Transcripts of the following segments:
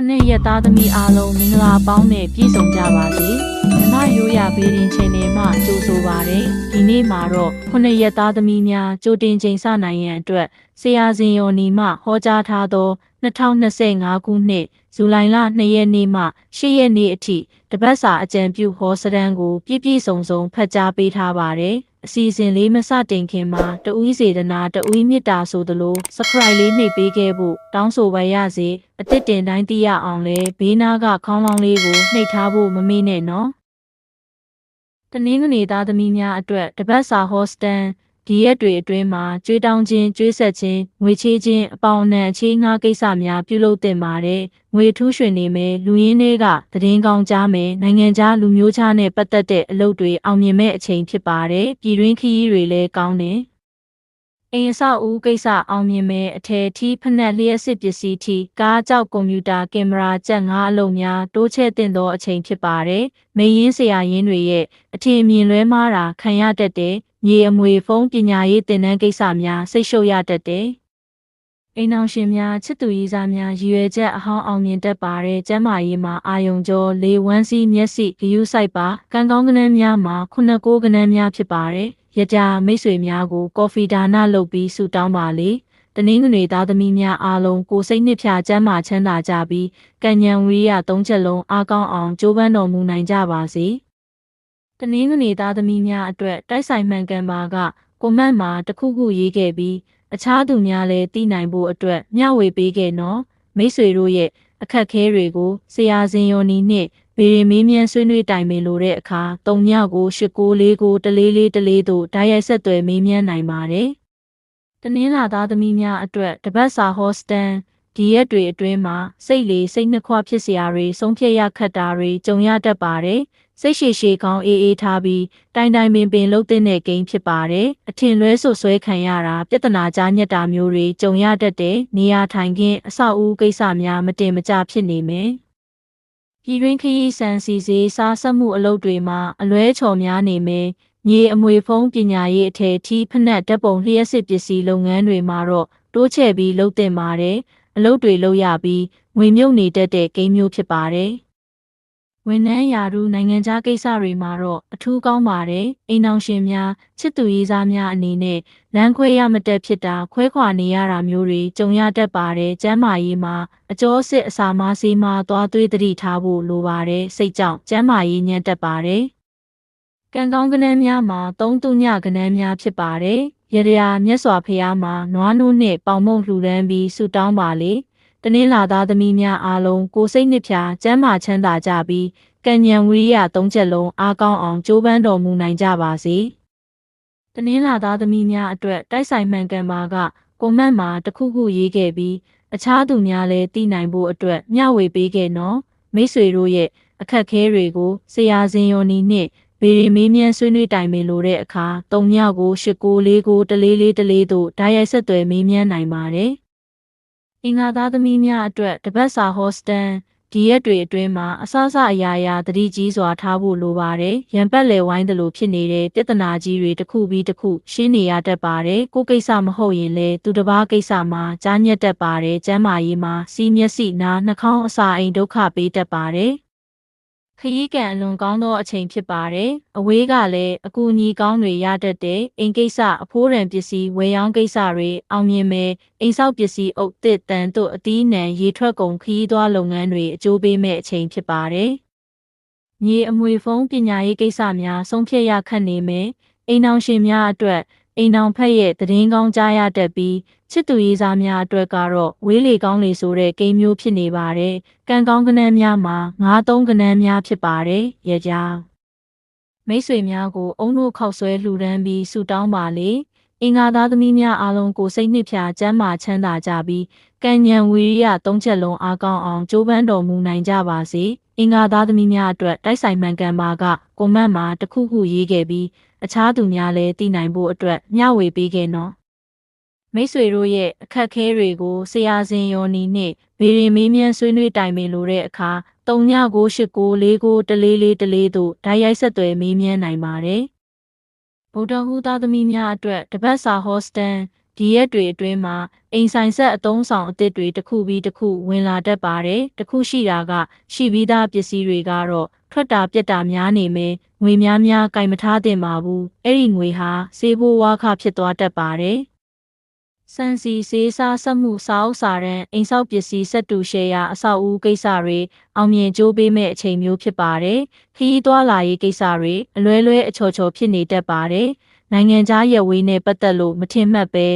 ခုနှစ်ရက်သားသမီးအားလုံးမင်္ဂလာပေါင်းနဲ့ပြည့်စုံကြပါစေ။မြမရိုးရဘေးရင်ချိန်နေမှကြိုဆိုပါရယ်။ဒီနေ့မှာတော့ခုနှစ်ရက်သားသမီးများကြိုတင်ချိန်စနိုင်ရန်အတွက်ဆရာစင်ယော်နီမှဟောကြားထားသော2025ခုနှစ်ဇူလိုင်လ2ရက်နေ့မှ10ရက်နေ့အထိတပတ်စာအကြံပြုဟောစရန်ကိုပြည့်ပြည့်စုံစုံဖတ်ကြားပေးထားပါတယ်။ အစီအစဉ်လေးမစတင်ခင်မှာတဦးစေတနာတဦးမေတ္တာဆိုသလို subscribe လေးနှိပ်ပေးခဲ့ဖို့တောင်းဆိုပါရစေအသစ်တင်တိုင်းသိရအောင်လဲဘေးနားကခေါင်းလောင်းလေးကိုနှိပ်ထားဖို့မမေ့နဲ့နော်တနင်္ဂနွေသားသမီးများအတွက်တပတ်စာဟောစတန် ဒီရက်တွေအတွင်းမှာကြွေးတောင်းခြင်းကြွေးဆက်ခြင်းငွေချေးခြင်းအပေါင်အနှံအချေးငှားကိစ္စများပြုလုပ်တင်ပါတယ်ငွေထူးရွှင်နေမယ်လူရင်းတွေကသတင်းကောင်းကြားမယ်နိုင်ငံခြားလူမျိုးခြားနဲ့ပတ်သက်တဲ့အလုပ်တွေအောင်မြင်မဲ့အချိန်ဖြစ်ပါတယ်ပြည်တွင်းခရီးတွေလည်းကောင်းတယ်အိမ်အဆောက်အဦကိစ္စအောင်မြင်မဲ့အထည်ထီးဖက်နှက်လျှက်စစ်ပစ္စည်းထီးကားကြောက်ကွန်ပျူတာကင်မရာကြက်ငါးအလုံးများတိုးချဲ့တင်သောအချိန်ဖြစ်ပါတယ်။မင်းရင်းဆရာရင်းတွေရဲ့အထင်အမြင်လွဲမှားတာခံရတတ်တဲ့ မြေအမွေဖုံးပညာရေးသင်တန်းကိစ္စများစိတ်ရှုပ်ရတတ်တယ်။အိမ်အောင်ရှင်များချစ်သူရေးစားများရည်ရွယ်ချက်အဟောင်းအောင်မြင်တတ်ပါတယ်။ကျမ်းမာရေးမှာအာယုံကျော်လေဝမ်းစီးမျက်စိဂယုစိုက်ပါကံကောင်းကနန်းများမှာခုနှစ်ကိုးကနန်းများဖြစ်ပါတယ်။ရကြမိတ်ဆွေများကို ကော်ဖီဒါနလုပ်ပြီးဆုတောင်းပါလေ။တနင်္ဂနွေသားသမီးများအားလုံးကိုစိတ်နှစ်ဖြာကျမ်းမာချမ်းသာကြပြီးကံဉဏ်ဝိရိယသုံးချက်လုံးအားကောင်းအောင်ကြိုးပမ်းတော်မူနိုင်ကြပါစေ။ တနင်္ဂနွေသားသမီးများအတွက်တိုက်ဆိုင်မှန်ကန်ပါကကိုမန့်မှာတခုခုရေးခဲ့ပြီးအခြားသူများလည်းသိနိုင်ဖို့အတွက်မျှဝေပေးခဲ့နော်မိတ်ဆွေတို့ရဲ့အခက်ခဲတွေကိုဆရာစင်ယောနီနှင့်ဗေရီမင်းမြန်းဆွေးနွေးတိုင်ပင်လိုတဲ့အခါတုံညကို၈ကိုလေးကိုတလေးလေးတလေးတို့ဓာတ်ရိုက်ဆက်သွယ်မေးမြန်းနိုင်ပါတယ်။တနင်္လာသားသမီးများအတွက်တပတ်စာဟောစတန်ဒီရက်တွေအတွင်းမှာစိတ်လေစိတ်နှခွဖြစ်စရာတွေဆုံးဖြတ်ရခက်တာတွေကြုံရတတ်ပါတယ်။ စိတ်ရှည်ရှည်ကောင်းအေးအေးထားပြီးတိုင်တိုင်ပင်ပင်လှုပ်တဲ့ဂိမ်းဖြစ်ပါတယ်။အထင်လွဲဆွဆွဲခံရတာပြဿနာကြားညက်တာမျိုးတွေကြုံရတတ်တဲ့နေရာထိုင်ခင်းအဆောက်အဦကိစ္စများမတင်မကျဖြစ်နေမယ်။ပြည်တွင်းခရီးဆန်စီစေးစားဆက်မှုအလုပ်တွေမှာအလွဲချော်များနေမယ်။မြေအမွေဖုံးပညာရေးအထည်ထီးဖက်နှက်ဓာတ်ပုံလျှက်စစ်ပစ္စည်းလုပ်ငန်းတွေမှာတော့တိုးချဲ့ပြီးလုပ်တင်ပါတယ်။အလုပ်တွေလုပ်ရပြီးငွေမြုပ်နေတတ်တဲ့ကိန်းမျိုးဖြစ်ပါတယ်။ ဝန်ထမ်းရာထူးနိုင်ငံခြားကိစ္စတွေမှာတော့အထူးကောင်းပါတယ်။အိမ်အောင်ရှင်များချစ်သူရေးစားများအနေနဲ့လမ်းခွဲရမတက်ဖြစ်တာခွဲခွာနေရတာမျိုးတွေကြုံရတတ်ပါတယ်။ကျမ်းမာရေးမှာအကျော်စစ်အစာမဆေးမှာသွားသွေးတတိထားဖို့လိုပါတယ်။စိတ်ကြောင့်ကျမ်းမာရေးညံ့တတ်ပါတယ်။ကံကောင်းကနန်းများမှာသုံးတုညကနန်းများဖြစ်ပါတယ်။ရရမြတ်စွာဘုရားမှာနွားနိုးနှင့်ပေါင်မုံလှူဒန်းပြီးဆုတောင်းပါလေ။ တနင်္လာသားသမီးများအားလုံးကိုစိတ်နှစ်ဖြာကျမ်းမာချမ်းသာကြပြီးကံဉဏ်ဝိရိယသုံးချက်လုံးအားကောင်းအောင်ကြိုးပမ်းတော်မူနိုင်ကြပါစေ။တနင်္လာသားသမီးများအတွက်တိုက်ဆိုင်မှန်ကန်ပါကကိုမန့်မှာတခုခုရေးခဲ့ပြီးအခြားသူများလည်းသိနိုင်ဖို့အတွက်မျှဝေပေးခဲ့နော်မိတ်ဆွေတို့ရဲ့အခက်ခဲတွေကိုဆရာစင်ယောနီနှင့်ဗေရီမေးမြန်းဆွေးနွေးတိုင်ပင်လိုတဲ့အခါတုံမြောက်ကိုရှစ်ကိုလေးကိုတလေးလေးတလေးတို့ဓာတ်ရိုက်ဆက်သွယ်မေးမြန်းနိုင်ပါတယ်။ အင်္ဂါသားသမီးများအတွက်တပတ်စာဟောစတန်ဒီရက်တွေအတွင်းမှာအစအစအရာရာတတိကြီးစွာထားဖို့လိုပါတယ်။ရံပတ်လေဝိုင်းသလိုဖြစ်နေတဲ့ပြဿနာကြီးတွေတစ်ခုပြီးတစ်ခုရှင်းနေရတတ်ပါတယ်။ကိုကိစ္စမဟုတ်ရင်လည်းသူတစ်ပါးကိစ္စမှာကြားညက်တတ်ပါတယ်။ကျမ်းမာရေးမှာစီးမျက်စိနားနှာခေါင်းအစာအိမ်ဒုက္ခပေးတတ်ပါတယ်။ ခရီးကန်အလွန်ကောင်းသောအချိန်ဖြစ်ပါတယ်။အဝေးကလည်းအကူအညီကောင်းတွေရတတ်တဲ့အိမ်ကိစ္စအဖိုးရန်ပစ္စည်းဝယ်ရောင်းကိစ္စတွေအောင်မြင်မယ်အိမ်ဆောက်ပစ္စည်းအုပ်တစ်တန်တို့အသီးနှံရေထွက်ကုန်ခရီးသွားလုပ်ငန်းတွေအကျိုးပေးမဲ့အချိန်ဖြစ်ပါတယ်။မြေအမွေဖုံးပညာရေးကိစ္စများဆုံးဖြတ်ရခက်နေမယ်။အိမ်အောင်ရှင်များအတွက်အိမ်အောင်ဖက်ရဲ့သတင်းကောင်းကြားရတတ်ပြီး ချစ်သူရေးစားများအတွက်ကတော့ဝေးလေကောင်းလေဆိုတဲ့ကိန်းမျိုးဖြစ်နေပါတယ်။ကံကောင်းကနန်းများမှာငါးသုံးကနန်းများဖြစ်ပါတယ်။ရကြမိတ်ဆွေများကိုအုံတို့ခောက်ဆွဲလှူဒန်းပြီးဆုတောင်းပါလေ။အင်္ဂါသားသမီးများအားလုံးကိုစိတ်နှစ်ဖြာကျမ်းမာချမ်းသာကြပြီးကံဉဏ်ဝီရိယသုံးချက်လုံးအားကောင်းအောင်ကြိုးပမ်းတော်မူနိုင်ကြပါစေ။အင်္ဂါသားသမီးများအတွက်တိုက်ဆိုင်မှန်ကန်ပါကကိုမန့်မှာတခုခုရေးခဲ့ပြီးအခြားသူများလည်းသိနိုင်ဖို့အတွက်မျှဝေပေးခဲ့နော် မိတ်ဆွေတို့ရဲ့အခက်ခဲတွေကိုဆရာစင်ယောနီနှင့်ဗေရီမေးမြန်းဆွေးနွေးတိုင်ပင်လိုတဲ့အခါ398949တလေးလေးတလေးတို့ဓာတ်ရိုက်ဆက်သွယ်မေးမြန်းနိုင်ပါတယ်ဗုဒ္ဓဟူသားသမီးများအတွက်တပတ်စာဟောစတန်ဒီရက်တွေအတွင်းမှာအိမ်ဆိုင်ဆက်အသုံးဆောင်အသစ်တွေတစ်ခုပြီးတစ်ခုဝင်လာတတ်ပါတယ်။တစ်ခုရှိတာကရှိပြီးသားပစ္စည်းတွေကတော့ထွက်တာပြက်တာများနေမယ်။ငွေများများကင်မထားသင့်ပါဘူး။အဲ့ဒီငွေဟာစေဘိုးဝါခဖြစ်သွားတတ်ပါတယ်။ စံစီစေးစားစက်မှုစာအုပ်စာတမ်းအိမ်ဆောက်ပစ္စည်းစက်တူရှယ်ယာအဆောက်အဦကိစ္စတွေအောင်မြင်ကြိုးပေးမဲ့အချိန်မျိုးဖြစ်ပါတယ်။ခရီးသွားလာရေးကိစ္စတွေအလွဲလွဲအချော်ချော်ဖြစ်နေတတ်ပါတယ်။နိုင်ငံခြားရပ်ဝေးနဲ့ပတ်သက်လို့မထင်မှတ်ပဲ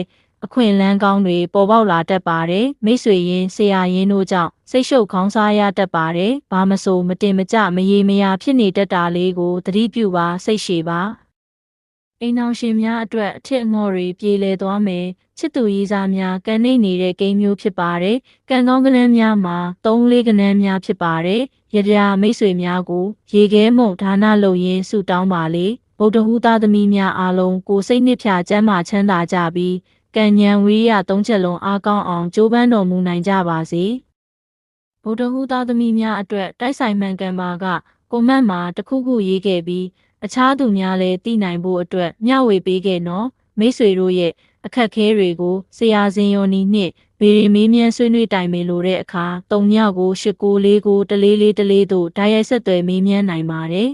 အခွင့်အလမ်းကောင်းတွေပေါ်ပေါက်လာတတ်ပါတယ်။မိတ်ဆွေရင်းဆရာရင်းတို့ကြောင့်စိတ်ရှုပ်ခေါင်းစားရတတ်ပါတယ်။ဘာမဆိုမတင်မကြမရေမရာဖြစ်နေတတ်တာလေးကိုသတိပြုပါစိတ်ရှည်ပါ။ အိမ်အောင်ရှင်များအတွက်အထစ်အငေါ်တွေပြေလည်သွားမယ်။ချစ်သူရေးစားများကန်နေနေတဲ့ကိန်းမျိုးဖြစ်ပါတယ်။ကံကောင်းကလန်းများမှာ၃လေးကနန်းများဖြစ်ပါတယ်။ရကြမိတ်ဆွေများကို ရေခဲမုံဒါနလုပ်ရင်းဆုတောင်းပါလေ။ဗုဒ္ဓဟူသားသမီးများအားလုံးကိုစိတ်နှစ်ဖြာကျမ်းမာချမ်းသာကြပြီးကံဉဏ်ဝိရိယသုံးချက်လုံးအားကောင်းအောင်ကြိုးပမ်းတော်မူနိုင်ကြပါစေ။ဗုဒ္ဓဟူသားသမီးများအတွက်တိုက်ဆိုင်မှန်ကန်ပါက ကိုမတ်မှာတခုခုရေးခဲ့ပြီး အခြားသူများလည်းသိနိုင်ဖို့အတွက်မျှဝေပေးခဲ့နော်မိတ်ဆွေတို့ရဲ့အခက်ခဲတွေကိုဆရာစင်ယောနီနှင့်ဗေရီမေးမြန်းဆွေးနွေးတိုင်ပင်လိုတဲ့အခါတုံညကို၈ကိုလေးကိုတလေးလေးတလေးတို့ဓာတ်ရိုက်ဆက်သွယ်မေးမြန်းနိုင်ပါတယ်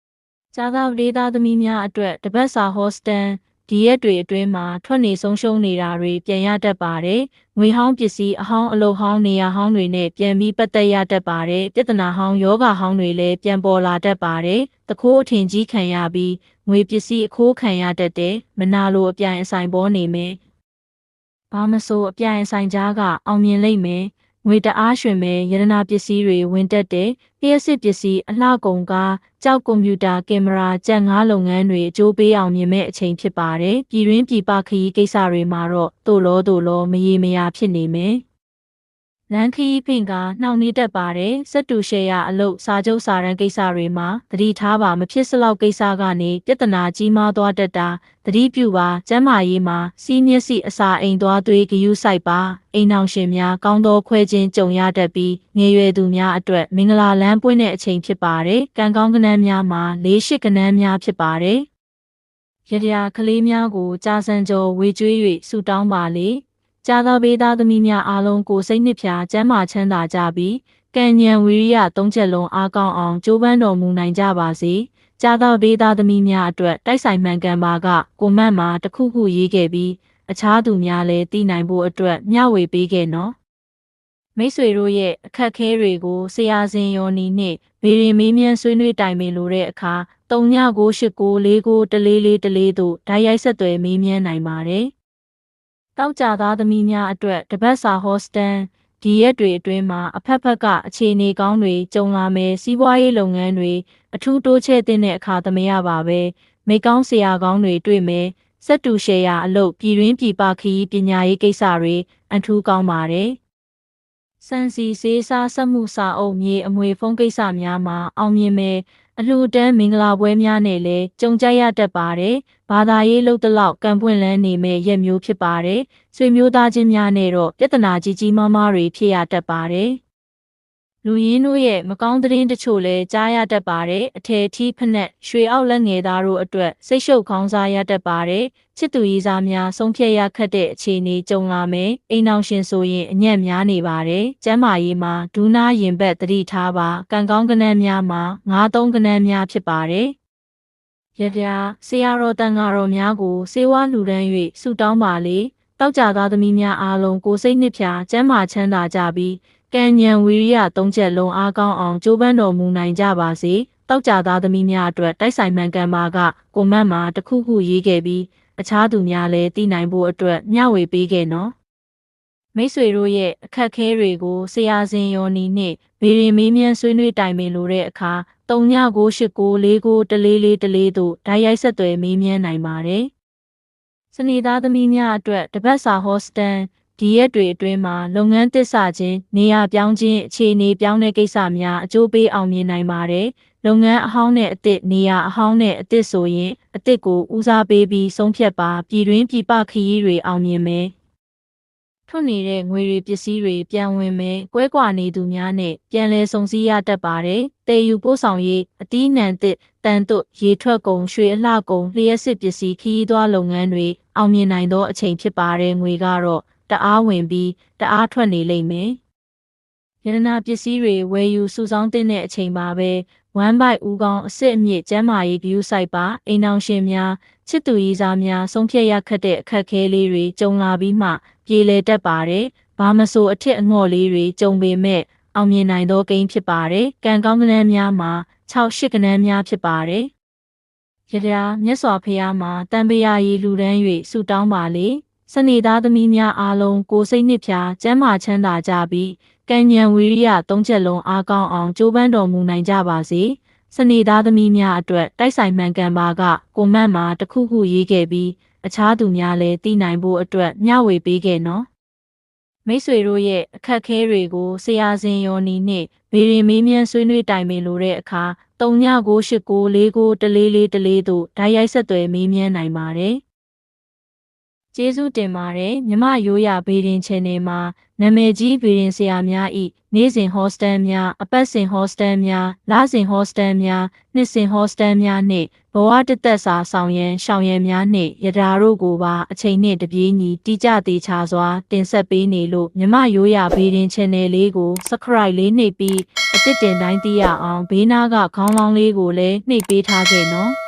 ။ဇာသာဒေတာသမီးများအတွက်တပတ်စာဟောစတန် ဒီရက်တွေအတွင်းမှာထွက်နေဆုံးရှုံးနေတာတွေပြန်ရတတ်ပါတယ်။ငွေဟောင်းပစ္စည်းအဟောင်းအလုပ်ဟောင်းနေရာဟောင်းတွေနဲ့ပြန်ပြီးပတ်သက်ရတတ်ပါတယ်။ပြဿနာဟောင်းယောဂဟောင်းတွေလည်းပြန်ပေါ်လာတတ်ပါတယ်။တခိုးအထင်ကြီးခံရပြီးငွေပစ္စည်းအခိုးခံရတတ်တဲ့မနာလိုအပြိုင်အဆိုင်ပေါ်နေမယ်။ဘာမဆိုအပြိုင်အဆိုင်ကြားကအောင်မြင်လိမ့်မယ်။ ငွေတအားရွှင်မဲ့ရတနာပစ္စည်းတွေဝင်တက်တဲ့လျှက်စစ်ပစ္စည်းအလှကုန်ကားကြောက်ကွန်ပျူတာကင်မရာကြက်ငါးလုပ်ငန်းတွေအကျိုးပေးအောင်မြင်မဲ့အချိန်ဖြစ်ပါတယ်ပြည်တွင်းပြည်ပခရီးကိစ္စတွေမှာတော့တို့လောတို့လောမရေမရာဖြစ်နေမယ် လန်ခီဖင်ကနှောင့်နှေးတတ်ပါတယ်စက်တူရှယ်ယာအလုပ်စာချုပ်စာရန်ကိစ္စတွေမှာသတိထားပါမဖြစ်စလောက်ကိစ္စကနေပြဿနာကြီးမားသွားတတ်တာသတိပြုပါကျမ်းမာရေးမှာစီးမျက်စိအစာအိမ်သွားသွေးဂယုစိုက်ပါအိမ်အောင်ရှင်များကောင်းသောခွဲခြင်းကြုံရတတ်ပြီးငယ်ရွယ်သူများအတွက်မင်္ဂလာလမ်းပွင့်တဲ့အချိန်ဖြစ်ပါတယ်ကံကောင်းကနန်းများမှာလေးရှိကနန်းများဖြစ်ပါတယ်ရတရားကလေးများကိုကြာစံကျော်ဝေကျွေး၍ဆုတောင်းပါလေ ကြာသောဘေးသားသမီးများအားလုံးကိုစိတ်နှစ်ဖြာကျမ်းမာချမ်းသာကြပြီးကံဉဏ်ဝိရိယသုံးချက်လုံးအားကောင်းအောင်ကြိုးပမ်းတော်မူနိုင်ကြပါစေ။ကြာသောဘေးသားသမီးများအတွက်တိုက်ဆိုင်မှန်ကန်ပါကကိုမန့်မှာတခုခုရေးခဲ့ပြီးအခြားသူများလည်းသိနိုင်ဖို့အတွက်မျှဝေပေးခဲ့နော်။မိတ်ဆွေတို့ရဲ့အခက်ခဲတွေကိုဆရာစင်ယောနီနှင့်ဗေရင်မေးမြန်းဆွေးနွေးတိုင်ပင်လိုတဲ့အခါ399649တလေးလေးတလေးတို့ဓာတ်ရိုက်ဆက်သွယ်မေးမြန်းနိုင်ပါတယ်။ တောက်ကြသားသမီးများအတွက်တပတ်စာဟောစတန်ဒီရက်တွေအတွင်းမှာအဖက်ဖက်ကအခြေအနေကောင်းတွေကြုံလာမယ်စီးပွားရေးလုပ်ငန်းတွေအထူးတိုးချဲ့တဲ့အခါသမယပါပဲမိကောင်းဆရာကောင်းတွေတွေ့မယ်စက်တူရှယ်ယာအလုပ်ပြည်တွင်းပြည်ပခီးပညာရေးကိစ္စတွေအထူးကောင်းပါတယ်စံစီစေးစားစက်မှုစာအုပ်မြေအမွေဖုံးကိစ္စများမှာအောင်မြင်မယ် အလှူဒန်းမင်္ဂလာပွဲများနဲ့လည်းကြုံကြရတတ်ပါတယ်။ဘာသာရေးလှုပ်တလောက်ကံပွင့်လန်းနေမဲ့ရက်မျိုးဖြစ်ပါတယ်။ဆွေမျိုးသားချင်းများနဲ့တော့ပြဿနာကြီးကြီးမားမားတွေဖြစ်ရတတ်ပါတယ်။ လူရင်းတို့ရဲ့မကောင်းသတင်းတချို့လည်းကြားရတတ်ပါတယ်အထယ်ထီးဖက်ရွှေအောက်လက်ငယ်သားတို့အတွက်စိတ်ရှုပ်ခေါင်းစားရတတ်ပါတယ်ချစ်သူရေးစားများဆုံးဖြတ်ရခက်တဲ့အခြေအနေကြုံလာမယ်အိမ်အောင်ရှင်ဆိုရင်အညံ့များနေပါတယ်ကျမ်းမာရေးမှာဒူးနာရင်ဘက်တတိထားပါကံကောင်းကနန်းများမှာငါးသုံးကနန်းများဖြစ်ပါတယ်ရပြဆရာတော်တန်ဃာတော်များကိုစေဝါလူဒန်း၍ဆုတောင်းပါလေတောက်ကြသားသမီးများအားလုံးကိုစိတ်နှစ်ဖြာကျမ်းမာချမ်းသာကြပြီး ကံဉဏ်ဝီရိယသုံးချက်လုံးအားကောင်းအောင်ကြိုးပမ်းတော်မူနိုင်ကြပါစေတောက်ကြသားသမီးများအတွက်တိုက်ဆိုင်မှန်ကန်ပါကကိုမတ်မှာတခုခုရေးခဲ့ပြီးအခြားသူများလည်းသိနိုင်ဖို့အတွက်မျှဝေပေးခဲ့နော်မိတ်ဆွေတို့ရဲ့အခက်ခဲတွေကိုဆရာစင်ယောနီနှင့်ဗေရင်မေးမြန်းဆွေးနွေးတိုင်ပင်လိုတဲ့အခါ39989444တလေးလေးတလေးတို့ဓာတ်ရိုက်ဆက်သွယ်မေးမြန်းနိုင်ပါတယ်။စနေသားသမီးများအတွက်တပတ်စာဟောစတန် ဒီရက်တွေအတွင်းမှာလုပ်ငန်းသစ်စခြင်းနေရာပြောင်းခြင်းအခြေအနေပြောင်းတဲ့ကိစ္စများအကျိုးပေးအောင်မြင်နိုင်ပါတယ်။လုပ်ငန်းအဟောင်းနဲ့အသစ်နေရာအဟောင်းနဲ့အသစ်ဆိုရင်အသစ်ကိုဦးစားပေးပြီးဆုံးဖြတ်ပါပြည်တွင်းပြည်ပခရီးတွေအောင်မြင်မယ်။ထွနေတဲ့ငွေတွေပစ္စည်းတွေပြန်ဝင်မယ်၊ကွဲကွာနေသူများနဲ့ပြန်လည်စုံစည်းရတတ်ပါတယ်။တည်ယူပို့ဆောင်ရေးအတီးနှံသစ်တန်တုရေထွက်ကုန်ရွှေအလှကုန်လျှက်စစ်ပစ္စည်းခီးသွွားလုပ်ငန်းတွေအောင်မြင်နိုင်သောအချိန်ဖြစ်ပါတယ်ငွေကတော့ တအားဝင်ပြီးတအားထွက်နေလိမ့်မယ်ယန္နာပစ္စည်းတွေဝယ်ယူစုဆောင်းတဲ့အချိန်ပါပဲ1 byte ဦးကောင်းအစ်စ်အမြင့်ကျမ်းမာရေး view site ပါအိမ်အောင်ရှင်များချစ်သူရေးစားများဆုံးဖြတ်ရခက်တဲ့အခက်အခဲလေးတွေကြုံလာပြီးမှပြေလည်တတ်ပါတယ်ဘာမဆိုအထက်အငေါ်လေးတွေကြုံပေမဲ့အောင်မြင်နိုင်သောကိန်းဖြစ်ပါတယ်ကံကောင်းကနန်းများမှာ6 8ကနန်းများဖြစ်ပါတယ်ယရာမြတ်စွာဘုရားမှာတန်ပရာရီလူဒန်း၍ဆုတောင်းပါလေ စနေသားသမီးများအားလုံးကိုယ်စိတ်နှစ်ဖြာကျမ်းမာချမ်းသာကြပြီးကံဉဏ်ဝီရိယသုံးချက်လုံးအားကောင်းအောင်ကြိုးပမ်းတော်မူနိုင်ကြပါစေစနေသားသမီးများအတွက်တိုက်ဆိုင်မှန်ကန်ပါကကိုမန့်မှာတခုခုရေးခဲ့ပြီးအခြားသူများလည်းသိနိုင်ဖို့အတွက်မျှဝေပေးခဲ့နော်မိတ်ဆွေတို့ရဲ့အခက်အခဲတွေကိုဆရာစင်ယောနီနဲ့ဗေရင်မေးမြန်းဆွေးနွေးတိုင်ပင်လိုတဲ့အခါ3998944414တို့ဓာတ်ရိုက်ဆက်သွယ်မေးမြန်းနိုင်ပါတယ်။ ကျေးဇူးတင်ပါတယ်မြမရိုးရဗေရင် channel မှာနာမည်ကြီးဗေရင်ဆရာများဤနေ့စဉ် hostel များအပတ်စဉ် hostel များလစဉ် hostel များနှစ်စဉ် hostel များနှင့်ဘဝတသက်စာဆောင်ရန်ရှောင်ရန်များနှင့်ရတာတို့ကိုပါအချိန်နှင့်တပြေးညီတိကျသေးချစွာ တင်ဆက်ပေးနေလို့မြမရိုးရဗေရင် channel လေးကို subscribe လေးနှိပ်ပြီးအသစ်တင်တိုင်းသိရအောင်ဘေးနားကခေါင်းလောင်းလေးကိုလည်းနှိပ်ပေးထားခဲ့နော်